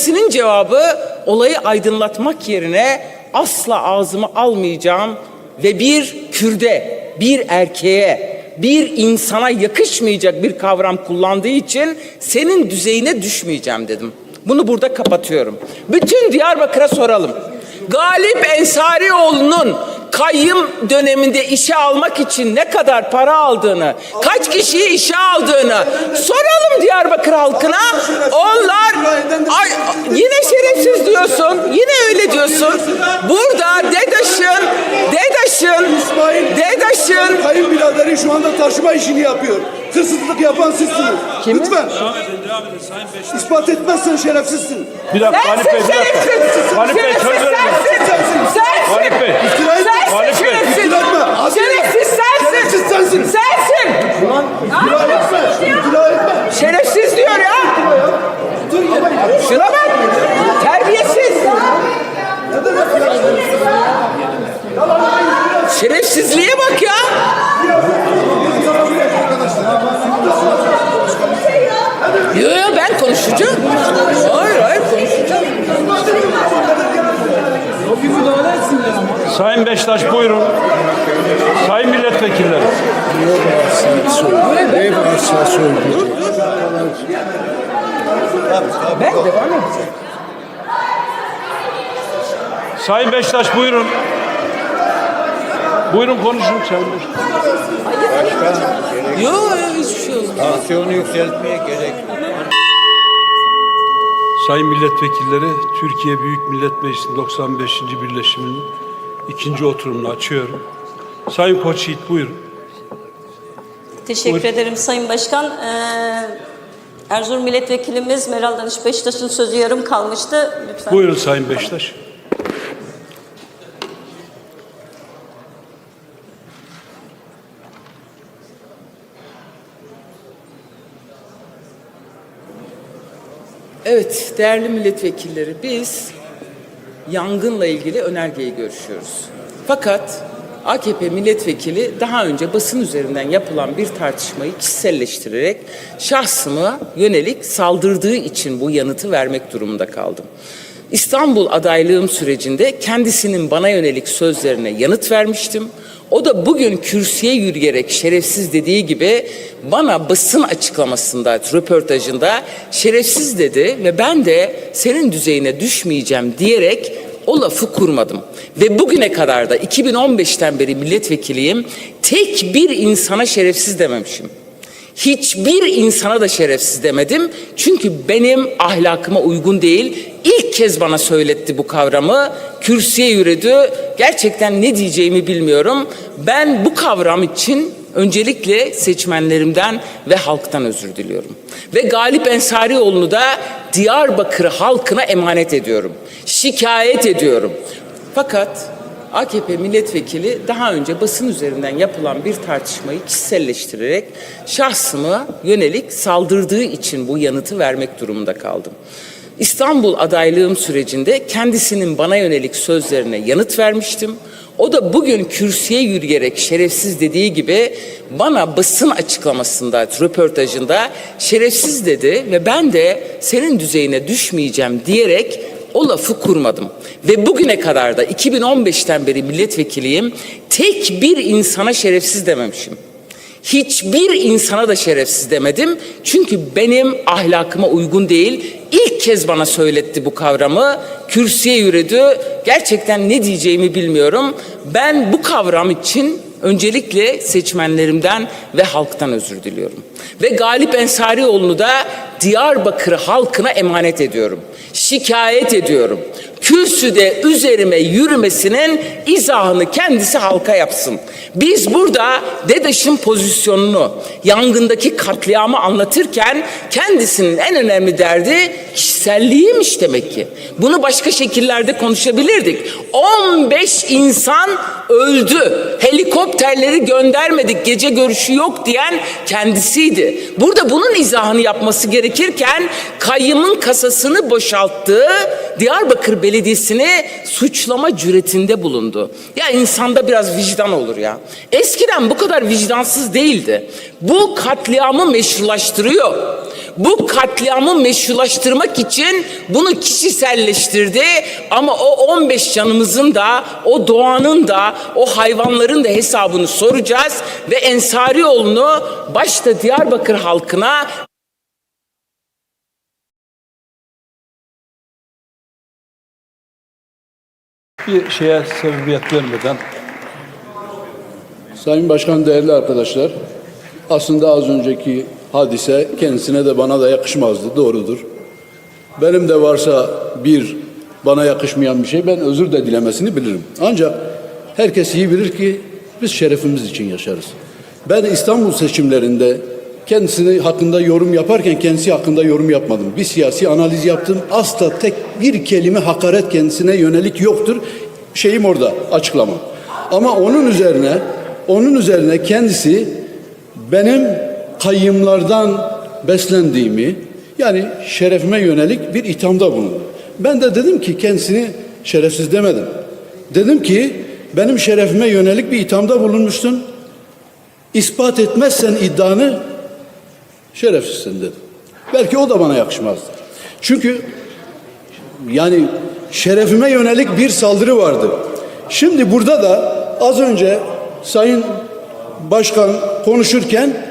kendisinin cevabı olayı aydınlatmak yerine asla ağzıma almayacağım ve bir Kürde, bir erkeğe, bir insana yakışmayacak bir kavram kullandığı için senin düzeyine düşmeyeceğim dedim. Bunu burada kapatıyorum. Bütün Diyarbakır'a soralım. Galip Ensarioğlu'nun kayyım döneminde işe almak için ne kadar para aldığını, kaç kişiyi işe aldığını soralım Diyarbakır halkına. Onlar ay, yine şerefsiz diyorsun, yine öyle diyorsun. Burada DEDAŞ'ın, DEDAŞ'ın, DEDAŞ'ın kayınbiraderi şu anda taşıma işini yapıyor. Hırsızlık yapan sizsiniz. Lütfen. İspat etmezsen şerefsizsin. Bir dakika Galip Bey, bir dakika. Galip Bey söz verin. Sensin. Galip Bey. İftira etme. Galip Bey. şerefsiz. İftira etme. Asıl- Şerefsiz sensin. Şerefsiz sensin. Sensin. İftira etme. İftira etme. Şerefsiz diyor ya. Şuna bak. Terbiyesiz. Sayın Beştaş buyurun. Sayın milletvekilleri. Ben devam edeceğim. Sayın Beştaş buyurun. Buyurun konuşun Sayın Beştaş. Yo yo hiçbir şey olmaz. Tansiyonu yükseltmeye gerek yok. Sayın milletvekilleri, Türkiye Büyük Millet Meclisi'nin 95. birleşiminin ikinci oturumunu açıyorum. Sayın Koçyiğit buyurun. Teşekkür Buyurun. ederim Sayın Başkan. Ee, Erzurum Milletvekilimiz Meral Danış Beştaş'ın sözü yarım kalmıştı. Lütfen. Buyurun Sayın Beştaş. Evet, değerli milletvekilleri biz yangınla ilgili önergeyi görüşüyoruz. Fakat AKP milletvekili daha önce basın üzerinden yapılan bir tartışmayı kişiselleştirerek şahsıma yönelik saldırdığı için bu yanıtı vermek durumunda kaldım. İstanbul adaylığım sürecinde kendisinin bana yönelik sözlerine yanıt vermiştim. O da bugün kürsüye yürüyerek şerefsiz dediği gibi bana basın açıklamasında, röportajında şerefsiz dedi ve ben de senin düzeyine düşmeyeceğim diyerek o lafı kurmadım. Ve bugüne kadar da 2015'ten beri milletvekiliyim. Tek bir insana şerefsiz dememişim. Hiçbir insana da şerefsiz demedim. Çünkü benim ahlakıma uygun değil. İlk kez bana söyletti bu kavramı. Kürsüye yürüdü. Gerçekten ne diyeceğimi bilmiyorum. Ben bu kavram için öncelikle seçmenlerimden ve halktan özür diliyorum. Ve Galip Ensarioğlu'nu da Diyarbakır halkına emanet ediyorum. Şikayet ediyorum. Fakat AKP milletvekili daha önce basın üzerinden yapılan bir tartışmayı kişiselleştirerek şahsıma yönelik saldırdığı için bu yanıtı vermek durumunda kaldım. İstanbul adaylığım sürecinde kendisinin bana yönelik sözlerine yanıt vermiştim. O da bugün kürsüye yürüyerek şerefsiz dediği gibi bana basın açıklamasında, röportajında şerefsiz dedi ve ben de senin düzeyine düşmeyeceğim diyerek o lafı kurmadım. Ve bugüne kadar da 2015'ten beri milletvekiliyim. Tek bir insana şerefsiz dememişim. Hiçbir insana da şerefsiz demedim. Çünkü benim ahlakıma uygun değil. İlk kez bana söyletti bu kavramı. Kürsüye yürüdü. Gerçekten ne diyeceğimi bilmiyorum. Ben bu kavram için öncelikle seçmenlerimden ve halktan özür diliyorum. Ve Galip Ensarioğlu'nu da Diyarbakır halkına emanet ediyorum. Şikayet ediyorum. Kürsüde üzerime yürümesinin izahını kendisi halka yapsın. Biz burada DEDAŞ'ın pozisyonunu, yangındaki katliamı anlatırken kendisinin en önemli derdi kişiselliymiş demek ki. Bunu başka şekillerde konuşabilirdik. 15 insan öldü. Helikopterleri göndermedik, gece görüşü yok diyen kendisiydi. Burada bunun izahını yapması gerekirken kayyımın kasasını boşalttığı Diyarbakır Belediyesi'ni suçlama cüretinde bulundu. Ya insanda biraz vicdan olur ya. Eskiden bu kadar vicdansız değildi. Bu katliamı meşrulaştırıyor. Bu katliamı meşrulaştırmak için bunu kişiselleştirdi. Ama o 15 canımızın da o doğanın da o hayvanların da hesabını soracağız. Ve Ensarioğlu'nu başta Diyarbakır halkına Bir şeye sebebiyet vermeden. Sayın Başkan, değerli arkadaşlar, aslında az önceki hadise kendisine de bana da yakışmazdı, doğrudur. Benim de varsa bir bana yakışmayan bir şey, ben özür de dilemesini bilirim. Ancak herkes iyi bilir ki biz şerefimiz için yaşarız. Ben İstanbul seçimlerinde kendisini hakkında yorum yaparken kendisi hakkında yorum yapmadım. Bir siyasi analiz yaptım. Asla tek bir kelime hakaret kendisine yönelik yoktur. Şeyim orada, açıklama. Ama onun üzerine onun üzerine kendisi benim kayyımlardan beslendiğimi yani şerefime yönelik bir ithamda bulundu. Ben de dedim ki kendisini şerefsiz demedim. Dedim ki benim şerefime yönelik bir ithamda bulunmuştun. İspat etmezsen iddianı şerefsizsin dedim. Belki o da bana yakışmazdı. Çünkü yani şerefime yönelik bir saldırı vardı. Şimdi burada da az önce Sayın Başkan konuşurken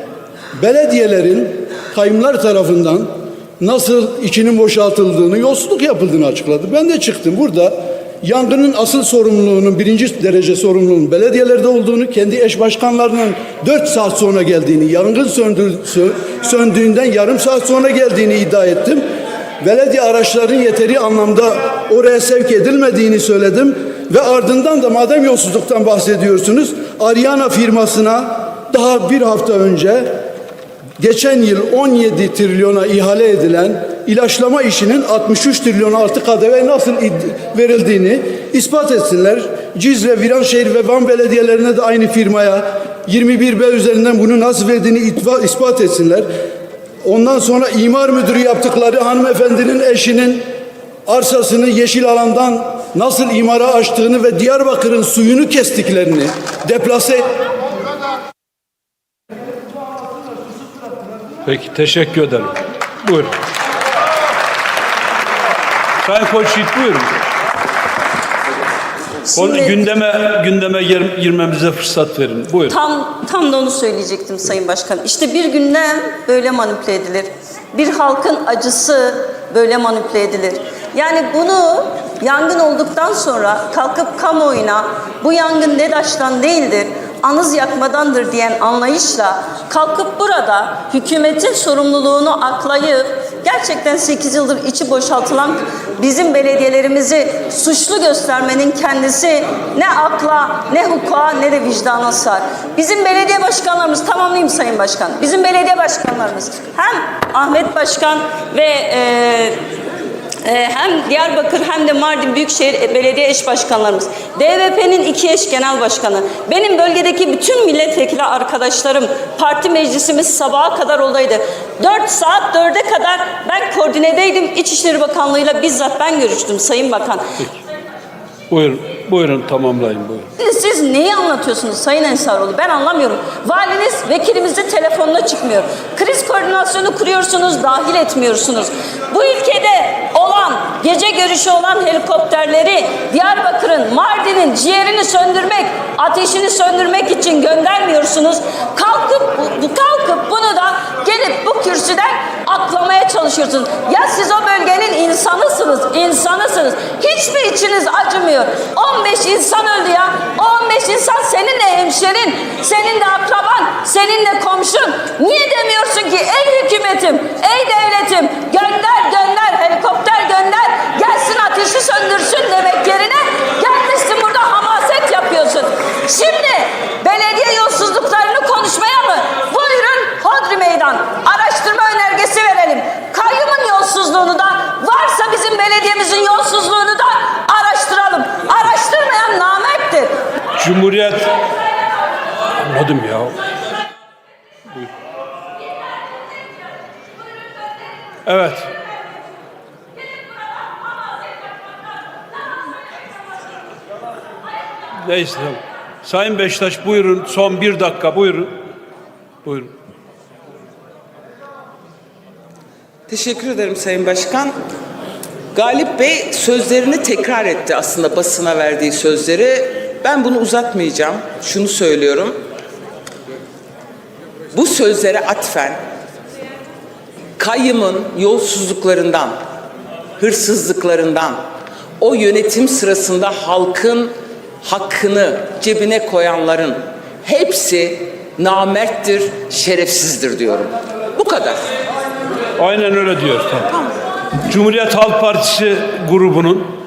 belediyelerin kayımlar tarafından nasıl içinin boşaltıldığını, yolsuzluk yapıldığını açıkladı. Ben de çıktım burada yangının asıl sorumluluğunun birinci derece sorumluluğunun belediyelerde olduğunu, kendi eş başkanlarının dört saat sonra geldiğini, yangın söndür, sö- söndüğünden yarım saat sonra geldiğini iddia ettim. Belediye araçların yeteri anlamda oraya sevk edilmediğini söyledim ve ardından da madem yolsuzluktan bahsediyorsunuz, Ariana firmasına daha bir hafta önce geçen yıl 17 trilyona ihale edilen ilaçlama işinin 63 trilyon artı KDV nasıl verildiğini ispat etsinler. Cizre, Viranşehir ve Van belediyelerine de aynı firmaya 21B üzerinden bunu nasıl verdiğini ispat etsinler. Ondan sonra imar müdürü yaptıkları hanımefendinin eşinin arsasını yeşil alandan nasıl imara açtığını ve Diyarbakır'ın suyunu kestiklerini deplase Peki teşekkür ederim. Buyurun. Sayın Koçyiğit buyurun. Onu Şimdi- gündeme gündeme gir- girmemize fırsat verin. Buyurun. Tam tam da onu söyleyecektim Sayın Başkan. İşte bir gündem böyle manipüle edilir. Bir halkın acısı böyle manipüle edilir. Yani bunu yangın olduktan sonra kalkıp kamuoyuna bu yangın DEDAŞ'tan değildir, anız yakmadandır diyen anlayışla kalkıp burada hükümetin sorumluluğunu aklayıp gerçekten 8 yıldır içi boşaltılan bizim belediyelerimizi suçlu göstermenin kendisi ne akla ne hukuka ne de vicdana sığar. Bizim belediye başkanlarımız tamamlayayım Sayın Başkan. Bizim belediye başkanlarımız hem Ahmet Başkan ve e, hem Diyarbakır hem de Mardin Büyükşehir Belediye Eş Başkanlarımız, DVP'nin iki eş genel başkanı, benim bölgedeki bütün milletvekili arkadaşlarım, parti meclisimiz sabaha kadar olaydı. 4 saat 4'e kadar ben koordinedeydim. İçişleri Bakanlığı'yla bizzat ben görüştüm Sayın Bakan. Buyurun. Buyurun tamamlayın buyurun. Siz, siz neyi anlatıyorsunuz Sayın Ensaroğlu? Ben anlamıyorum. Valiniz vekilimizin telefonuna çıkmıyor. Kriz koordinasyonu kuruyorsunuz, dahil etmiyorsunuz. Bu ülkede olan, gece görüşü olan helikopterleri Diyarbakır'ın, Mardin'in ciğerini söndürmek, ateşini söndürmek için göndermiyorsunuz. Kalkıp, bu- kalkıp bunu da gelip bu kürsüden aklamaya çalışıyorsunuz. Ya siz o bölgenin insanısınız, insanısınız. Hiç mi içiniz acımıyor? 15 insan öldü ya. O 15 insan senin de hemşerin, senin de akraban, senin de komşun. Niye demiyorsun ki ey hükümetim, ey devletim gönder gönder gönder gelsin ateşi söndürsün demek yerine gelmişsin burada hamaset yapıyorsun. Şimdi belediye yolsuzluklarını konuşmaya mı? Buyurun Hodri Meydan. Araştırma önergesi verelim. Kayyumun yolsuzluğunu da varsa bizim belediyemizin yolsuzluğunu da araştıralım. Araştırmayan namerttir. Cumhuriyet anladım ya. Evet. Neyse. Sayın Beştaş buyurun. Son bir dakika buyurun. Buyurun. Teşekkür ederim Sayın Başkan. Galip Bey sözlerini tekrar etti aslında basına verdiği sözleri. Ben bunu uzatmayacağım. Şunu söylüyorum. Bu sözlere atfen kayyımın yolsuzluklarından, hırsızlıklarından, o yönetim sırasında halkın hakkını cebine koyanların hepsi namerttir, şerefsizdir diyorum. Bu kadar. Aynen öyle diyor. Tamam. Cumhuriyet Halk Partisi grubunun